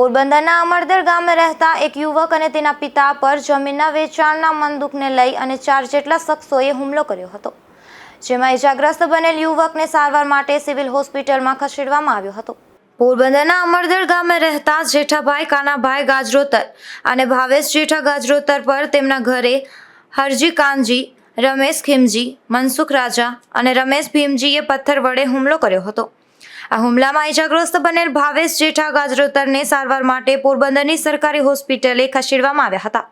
પોરબંદરના અમરદર ગામે રહેતા એક યુવક અને તેના પિતા પર જમીનના વેચાણના મનદુખને લઈ અને ચાર જેટલા શખ્સોએ હુમલો કર્યો હતો, જેમાં ઇજાગ્રસ્ત બનેલ યુવકને સારવાર માટે સિવિલ હોસ્પિટલમાં ખસેડવામાં આવ્યો હતો. પોરબંદરના અમરદર ગામે રહેતા જેઠાભાઈ કાનાભાઈ ગાજરોતર અને ભાવેશ જેઠા ગાજરોતર પર તેમના ઘરે હરજી કાનજી, રમેશ ખીમજી, મનસુખ રાજા અને રમેશ ભીમજીએ પથ્થર વડે હુમલો કર્યો હતો. આ હુમલામાં ઇજાગ્રસ્ત બનેલ ભાવેશ જેઠા ગાજરોતરને સારવાર માટે પોરબંદરની સરકારી હોસ્પિટલે ખસેડવામાં આવ્યા હતા.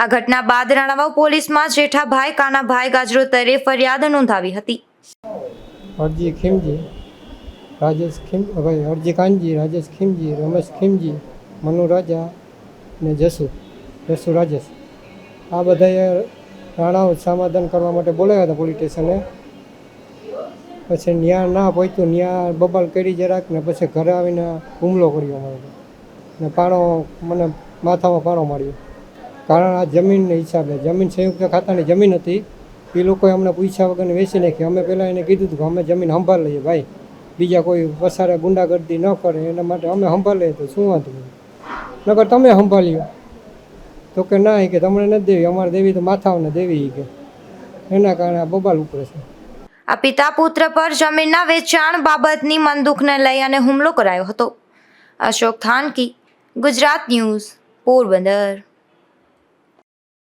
આ ઘટના બાદ રાણાવાવ પોલીસમાં જેઠાભાઈ કાનાભાઈ ગાજરોતરે ફરિયાદ નોંધાવી હતી. હરજી ખીમજી, રાજેશ ખીમ હરજી કાનજી, રાજેશ ખીમજી, રમેશ ખીમજી, મનુ રાજા ને જસુ જસુ રાજેશ. આ બધાએ રાણાવ સમાધાન કરવા માટે બોલાવ્યા હતા પોલીસ સ્ટેશને. પછી ન્યા ના પહોંચ્યું ન્યા બબાલ કરી જરાક ને પછી ઘરે આવીને હુમલો કર્યો મારો ને પાણો મને માથામાં પાણો માર્યો. કારણ આ જમીનને હિસાબે, જમીન સંયુક્ત ખાતાની જમીન હતી. એ લોકોએ અમને પૂછ્યા વગરને વેચી નાખી. અમે પહેલાં એને કીધું કે અમે જમીન સંભાળ લઈએ ભાઈ. બીજા કોઈ વસારે ગુંડાગર્દી ન કરે, એના માટે અમે સંભાળ લઈએ તો શું વાંધો નકર તમે સંભાળ્યો. તો કે ના કે તમને નથી દેવી, અમારે દેવી તો માથાઓને દેવી કે. એના કારણે આ બબાલ ઉપરે છે. આ પિતા પુત્ર પર જમીનના વેચાણ બાબતની મનદુખને લઈ અને હુમલો કરાયો હતો. અશોક થાનકી, ગુજરાત ન્યૂઝ, પોરબંદર.